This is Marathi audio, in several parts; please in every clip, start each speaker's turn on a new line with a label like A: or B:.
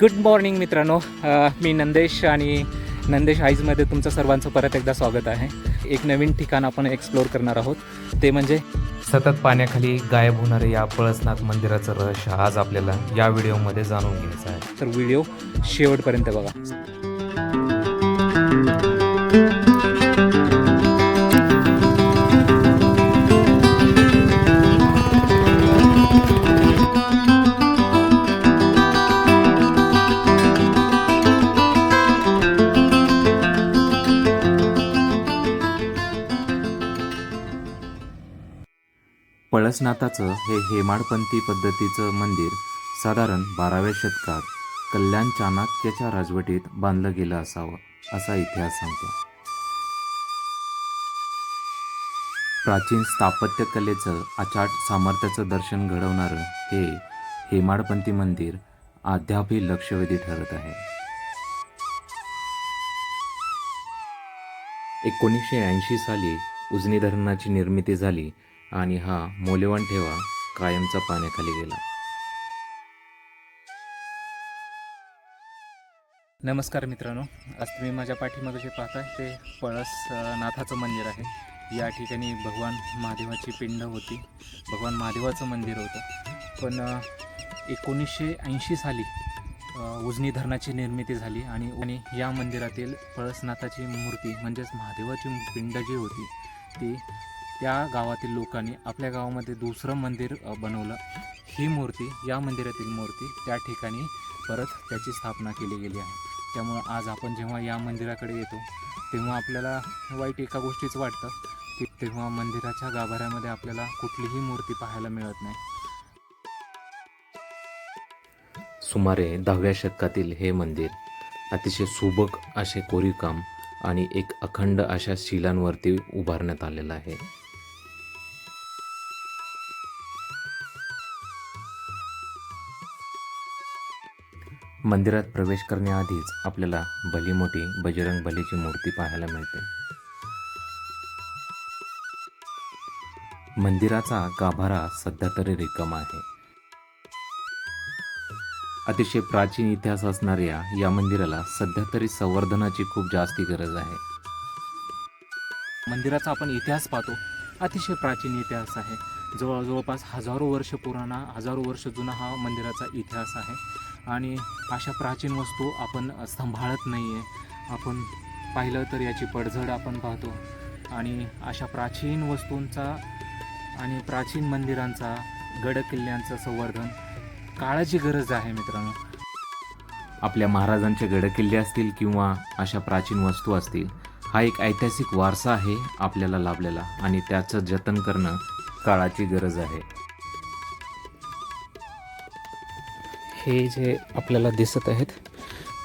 A: गुड मॉर्निंग मित्रांनो. मी नंदेश आणि नंदेश आईजमध्ये तुमचं सर्वांचं परत एकदा स्वागत आहे. एक नवीन ठिकाण आपण एक्सप्लोअर करणार आहोत. ते म्हणजे
B: सतत पाण्याखाली गायब होणारे या पळसनाथ मंदिराचं रहस्य आज आपल्याला या व्हिडिओमध्ये जाणून घ्यायचं आहे.
A: तर व्हिडिओ शेवटपर्यंत बघा.
B: पळसनाथाचं हे हेमाडपंथी पद्धतीचं मंदिर साधारण बाराव्या शतकात कल्याण चाणक्याच्या राजवटीत बांधलं गेलं असावं असा इतिहास सांगतो. प्राचीन स्थापत्यकलेचं अचाट सामर्थ्याचं दर्शन घडवणारं हे हेमाडपंथी मंदिर अद्यापही लक्षवेधी ठरत आहे. एकोणीसशे ऐंशी साली उजनी धरणाची निर्मिती झाली आणि हा मौल्यवान ठेवा कायमचा पाण्याखाली गेला.
A: नमस्कार मित्रांनो आज तुम्ही माझ्या पाठीमागे जे पाहताय ते पळस नाथाचं मंदिर आहे. या ठिकाणी भगवान महादेवाची पिंड होती. भगवान महादेवाचं मंदिर होतं. पण एकोणीसशे ऐंशी साली उजनी धरणाची निर्मिती झाली आणि आणि या मंदिरातील पळसनाथाची मूर्ती म्हणजेच महादेवाची पिंड जी होती ती त्या गावातील लोकांनी आपल्या गावामध्ये दुसरं मंदिर बनवलं. ही मूर्ती या मंदिरातील मूर्ती त्या ठिकाणी परत त्याची स्थापना केली गेली आहे. त्यामुळं आज आपण जेव्हा या मंदिराकडे येतो तेव्हा आपल्याला वाईट एका गोष्टीच वाटतं की तेव्हा मंदिराच्या गाभाऱ्यामध्ये आपल्याला कुठलीही मूर्ती पाहायला मिळत नाही.
B: सुमारे दहाव्या शतकातील हे मंदिर अतिशय सुबक असे कोरीवकाम आणि एक अखंड अशा शिलांवरती उभारण्यात आलेलं आहे. मंदिरात प्रवेश करण्याआधीच आपल्याला भली मोठी बजरंग बलीची मूर्ती पाहायला मिळते. मंदिराचा गाभारा सध्या तरी रिकामा आहे. अतिशय प्राचीन इतिहास असणाऱ्या या मंदिराला सध्या तरी संवर्धनाची खूप जास्ती गरज आहे.
A: मंदिराचा आपण इतिहास पाहतो. अतिशय प्राचीन इतिहास आहे. जवळ जवळपास हजारो वर्ष पुराणा हजारो वर्ष जुना हा मंदिराचा इतिहास आहे. आणि अशा प्राचीन वस्तू आपण सांभाळत नाही आहे आपण पाहिलं तर याची पडझड आपण पाहतो. आणि अशा प्राचीन वस्तूंचा आणि प्राचीन मंदिरांचा गडकिल्ल्यांचं संवर्धन काळाची गरज आहे मित्रांनो.
B: आपल्या महाराजांचे गडकिल्ले असतील किंवा अशा प्राचीन वस्तू असतील हा एक ऐतिहासिक वारसा आहे आपल्याला लाभलेला. आणि त्याचं जतन करणं काळाची गरज आहे.
A: हे जे आपल्याला दिसत आहेत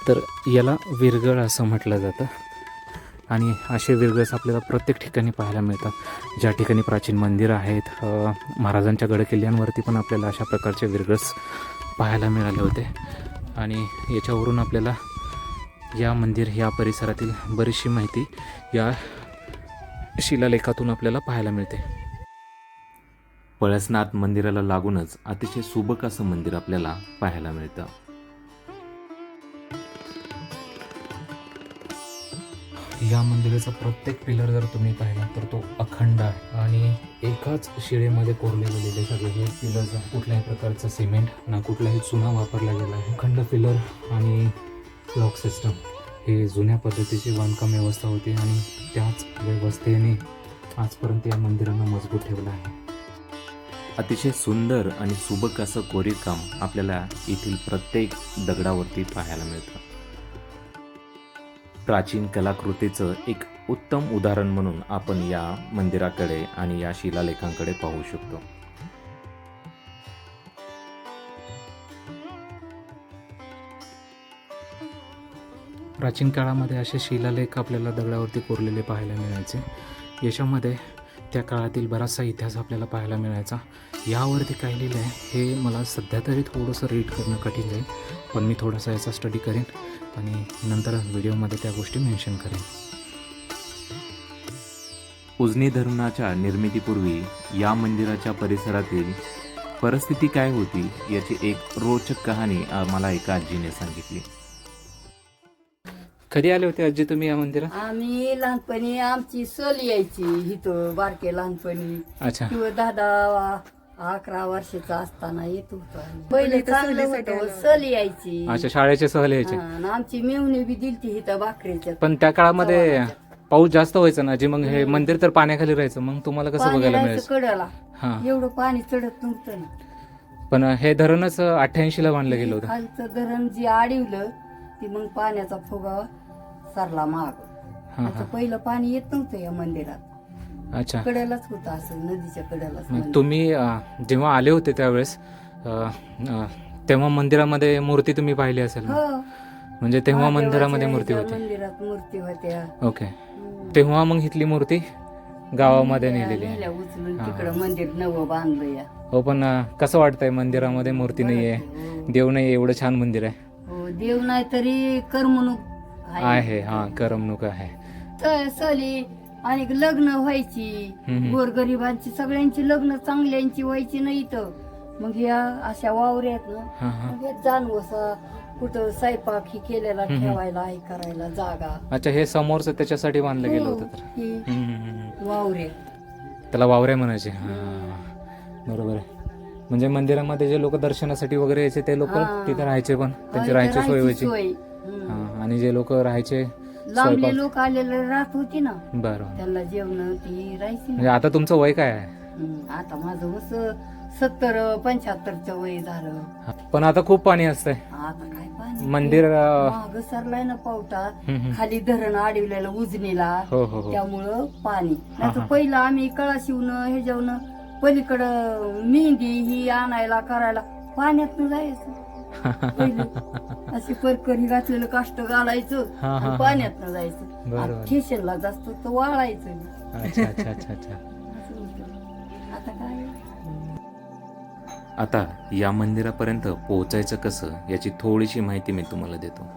A: तर याला विरगळ असं म्हटलं जातं. आणि असे विरगळस आपल्याला प्रत्येक ठिकाणी पाहायला मिळतात. ज्या ठिकाणी प्राचीन मंदिरं आहेत महाराजांच्या गडकिल्ल्यांवरती पण आपल्याला अशा प्रकारचे विरगळस पाहायला मिळाले होते. आणि याच्यावरून आपल्याला या मंदिर या परिसरातील बरीचशी माहिती या शिलालेखातून आपल्याला पाहायला मिळते.
B: पळसनाथ मंदिराला लागूनच अतिशय सुबक असं मंदिर आपल्याला पाहायला मिळतं.
A: या मंदिराचा प्रत्येक पिलर जर तुम्ही पाहिला तर तो अखंड आहे. आणि एकाच शिळेमध्ये कोरले गेलेले सगळे हे पिलर्स कुठल्याही प्रकारचं सिमेंट ना कुठलाही चुना वापरला गेला आहे. अखंड पिलर आणि ब्लॉक सिस्टम हे जुन्या पद्धतीची बांधकाम व्यवस्था होती आणि त्याच व्यवस्थेने आजपर्यंत या मंदिरांना मजबूत ठेवलं आहे.
B: अतिशय सुंदर आणि सुबक असं कोरीवकाम आपल्याला येथील प्रत्येक दगडावरती पाहायला मिळतं. प्राचीन कलाकृतीचं एक उत्तम उदाहरण म्हणून आपण या मंदिराकडे आणि या शिलालेखांकडे पाहू शकतो.
A: प्राचीन काळामध्ये असे शिलालेख आपल्याला दगडावरती कोरलेले पाहायला मिळायचे. याच्यामध्ये त्या काळातील बराचसा इतिहास आपल्याला पाहायला मिळायचा. यावरती काय लिहिलं आहे हे मला सध्या तरी थोडंसं रीड करणं कठीण जाईल पण मी थोडासा याचा स्टडी करेन आणि नंतर व्हिडिओमध्ये त्या गोष्टी मेन्शन करेन.
B: उजनी धरणाच्या निर्मितीपूर्वी या मंदिराच्या परिसरातील परिस्थिती काय होती याची एक रोचक कहाणी मला एका आजीने सांगितली.
A: कधी आले होते आजी तुम्ही या मंदिरात?
C: आम्ही लहानपणी आमची सल यायची इथं बारके लहानपणी.
A: अच्छा.
C: किंवा दहा दहा अकरा वर्षाचा असताना येत होतो आम्ही. पहिले चांगलं होतं सल यायची.
A: अच्छा शाळेचे सहल यायचे.
C: हा, आणि आमची मेवणी बी दिलती इथं भाकरीच्या.
A: पण त्या काळामध्ये पाऊस जास्त व्हायचा ना जे मग हे मंदिर तर पाण्याखाली राहायचं मग तुम्हाला कसं
C: पाणी
A: बघायला
C: राहायचं
A: मिळायचं?
C: कडाला.
A: हा.
C: एवढं पाणी चढत नव्हतं ना.
A: पण हे धरणच अठ्ठ्याऐंशी ला बांधलं गेलं होतं.
C: खालचं धरण जे आडिवलं ती मग पाण्याचा फुगा सरला माग. आता पहिलं पाणी येत नव्हतं या मंदिरात.
A: अच्छा.
C: कड्यालाच होतं असं नदीच्या कड्यालाच
A: मग
C: मंदिर.
A: तुम्ही अं, जेव्हा आले होते त्यावेळेस अं, अं, तेव्हा मंदिरामध्ये मूर्ती तुम्ही पाहिली असेल ना?
C: हो.
A: म्हणजे तेव्हा
C: महादेवाच्या
A: मंदिरामध्ये मूर्ती
C: ह्याच्या
A: होती.
C: मंदिरात मूर्ती होत्या.
A: ओके.
C: हम्म.
A: तेव्हा मग इथली मूर्ती गावामध्ये नेलेली आहे.
C: नेल्या उचलून
A: हा.
C: तिकडं मंदिर नवं बांधलं या
A: हो पण अं, कसं वाटतंय मंदिरामध्ये मूर्ती नाहीये?
C: हो.
A: देव नाही एवढं छान मंदिर आहे.
C: देव नाही तरी करमणूक
A: आहे. हा करमणूक आहे.
C: तर सली आणि लग्न व्हायची. गोरगरिबांची सगळ्यांची लग्न चांगल्यांची व्हायची नाही तर मग या अशा वावऱ्यात ना जानवसा कुठं स्वयंपाक ही केलेला. ठेवायला हे करायला जागा.
A: अच्छा हे समोरचं त्याच्यासाठी बांधलं गेलं होतं
C: हो, ही
A: हम्म.
C: वावरे.
A: त्याला वावऱ्या म्हणायचे. बरोबर आहे. म्हणजे मंदिरामध्ये जे लोक दर्शनासाठी वगैरे यायचे ते लोक
C: हा.
A: तिथे राहायचे पण त्यांची राहायची सोय व्हायची.
C: हम्म.
A: आणि जे लोक राहायचे
C: लांबले
A: स्वयंपाक
C: लोक आलेले राहत होती ना
A: बरं
C: त्यांना जेवण ती राहायची
A: म्हणजे
C: ना
A: आता तुमचं वय काय आहे
C: हम्म, आता माझं कसं सत्तर पंच्याहत्तरचं वय झालं
A: हा. पण आता खूप पाणी असतंय
C: आता काय पाणी
A: मंदिर अं,
C: महाग सरलाय ना पावटा
A: हम्म, हम्म.
C: खाली धरण अडवलेलं उजनीला
A: हो हो हो
C: त्यामुळं पाणी
A: हा, हा.
C: पहिलं आम्ही कळा शिवणं हे जेवण पलीकडं मेहंदी ही आणायला करायला पाण्यात जायचं पहिलं. अशी परकरी घातलेलं काष्ट घालायचं
A: हा, हा, हा.
C: पाण्यात जायचं
A: बरोबर.
C: आणि ठेशनला जास्त तर वाळायचं
A: अच्छा अच्छा अच्छा अच्छा
C: असं होतं. आता काय
B: आता या मंदिरापर्यंत पोहोचायचं कसं याची थोडीशी माहिती मी तुम्हाला देतो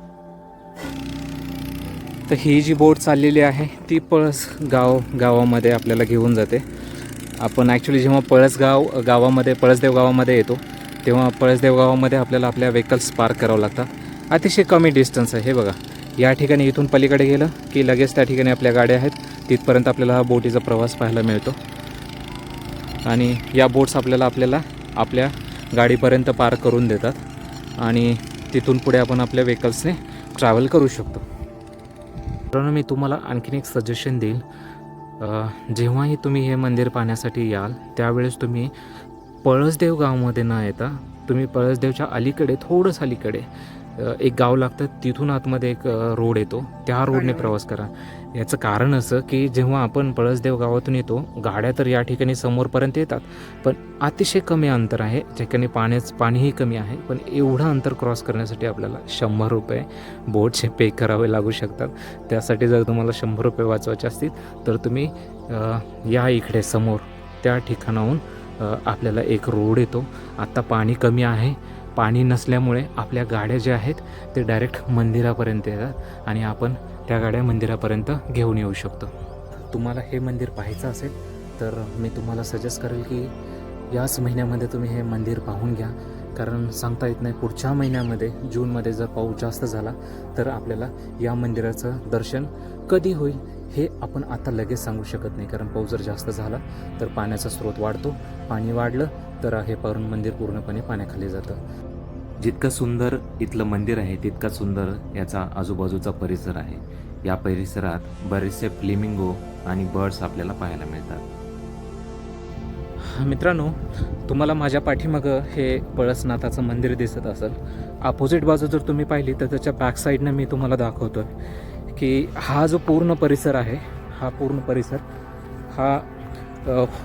A: तर ही जी बोट चाललेली आहे ती पळस गाव गावामध्ये आपल्याला घेऊन जाते आपण ॲक्च्युली जेव्हा पळसगाव गावामध्ये पळसदेव गावामध्ये येतो तेव्हा पळसदेव गावामध्ये आपल्याला आपल्या व्हेकल्स पार्क करावं लागतात अतिशय कमी डिस्टन्स आहे हे बघा. या ठिकाणी इथून पलीकडे गेलं की लगेच त्या ठिकाणी आपल्या गाड्या आहेत. तिथपर्यंत आपल्याला हा बोटीचा प्रवास पाहायला मिळतो. आणि या बोट्स आपल्याला आपल्याला आपल्या गाडीपर्यंत पार्क करून देतात. आणि तिथून पुढे आपण आपल्या व्हेकल्सने ट्रॅव्हल करू शकतो. मित्रांनो मी तुम्हाला आणखीन एक सजेशन देईल जेव्हाही तुम्ही हे मंदिर पाहण्यासाठी याल त्यावेळेस तुम्ही पळसदेव गावामध्ये न येता तुम्ही पळसदेवच्या अलीकडे थोडंसं अलीकडे एक गाव लागतं तिथून आतमध्ये एक रोड येतो. त्या रोडने प्रवास करा. याचं कारण असं की जेव्हा आपण पळसदेव गावातून येतो गाड्या तर या ठिकाणी समोरपर्यंत येतात पण अतिशय कमी अंतर आहे ठिकाणी पाण्याच पाणीही कमी आहे पण एवढं अंतर क्रॉस करण्यासाठी आपल्याला शंभर रुपये बोटचे पे करावे लागू शकतात. त्यासाठी जर तुम्हाला शंभर रुपये वाचवायचे असतील तर तुम्ही या इकडे समोर त्या ठिकाणाहून आपल्याला एक रोड येतो. आत्ता पाणी कमी आहे पाणी नसल्यामुळे आपल्या गाड्या ज्या आहेत ते डायरेक्ट मंदिरापर्यंत येतात आणि आपण त्या गाड्या मंदिरापर्यंत घेऊन येऊ शकतो. तुम्हाला हे मंदिर पाहायचं असेल तर मी तुम्हाला सजेस्ट करेल की याच महिन्यामध्ये तुम्ही हे मंदिर पाहून घ्या. कारण सांगता येत नाही पुढच्या महिन्यामध्ये जूनमध्ये जर पाऊस जास्त झाला तर आपल्याला या मंदिराचं दर्शन कधी होईल हे आपण आता लगेच सांगू शकत नाही कारण पाऊस जर जास्त झाला तर पाण्याचा स्रोत वाढतो. पाणी वाढलं तर हे परून मंदिर पूर्णपणे पाण्याखाली जातं.
B: जितकं सुंदर इथलं मंदिर आहे तितका सुंदर याचा आजूबाजूचा परिसर आहे. या परिसरात बरेचसे फ्लिमिंगो आणि बर्ड्स आपल्याला पाहायला मिळतात.
A: मित्रांनो तुम्हाला माझ्या पाठीमागं हे पळसनाथाचं मंदिर दिसत असेल. अपोजिट बाजू जर तुम्ही पाहिली तर त्याच्या बॅक साईडनं मी तुम्हाला दाखवतो की हा जो पूर्ण परिसर आहे हा पूर्ण परिसर हा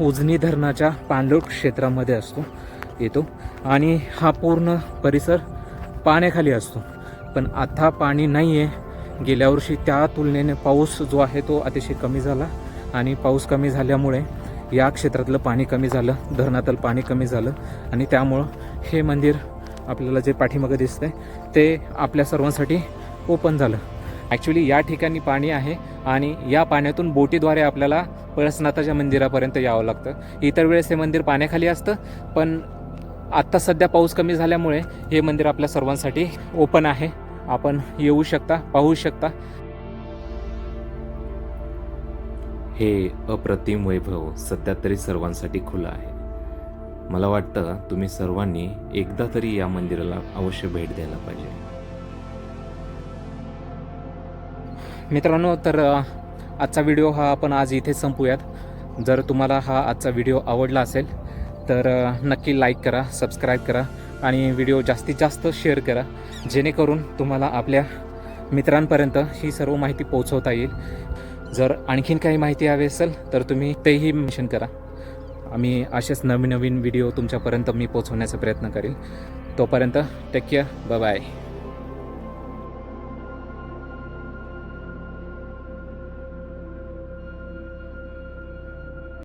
A: उजनी धरणाच्या पाणलोट क्षेत्रामध्ये असतो येतो. आणि हा पूर्ण परिसर पाण्याखाली असतो. पण आता पाणी नाही आहे गेल्या वर्षी त्या तुलनेने पाऊस जो आहे तो अतिशय कमी झाला. आणि पाऊस कमी झाल्यामुळे या क्षेत्रातलं पाणी कमी झालं धरणातलं पाणी कमी झालं. आणि त्यामुळं हे मंदिर आपल्याला जे पाठीमागं दिसतंय ते आपल्या सर्वांसाठी ओपन झालं. ॲक्च्युली या ठिकाणी पाणी आहे आणि या पाण्यातून बोटीद्वारे आपल्याला पळसनाथाच्या मंदिरापर्यंत यावं लागतं. इतर वेळेस हे मंदिर पाण्याखाली असतं पण आत्ता सध्या पाऊस कमी झाल्यामुळे हे मंदिर आपल्या सर्वांसाठी ओपन आहे. आपण येऊ शकता पाहू शकता.
B: हे अप्रतिम वैभव सध्या तरी सर्वांसाठी खुलं आहे. मला वाटतं तुम्ही सर्वांनी एकदा तरी या मंदिराला अवश्य भेट द्यायला पाहिजे.
A: मित्रांनो तर आजचा व्हिडिओ हा आपण आज इथेच संपूयात. जर तुम्हाला हा आजचा व्हिडिओ आवडला असेल तर नक्की लाईक करा सबस्क्राईब करा आणि व्हिडिओ जास्तीत जास्त शेअर करा. जेणेकरून तुम्हाला आपल्या मित्रांपर्यंत ही सर्व माहिती पोहोचवता येईल. जर आणखीन काही माहिती हवी असेल तर तुम्ही तेही मेन्शन करा. आम्ही असेच नवीन नवीन व्हिडिओ तुमच्यापर्यंत मी पोहोचवण्याचा प्रयत्न करेल तोपर्यंत टेक केअर बाय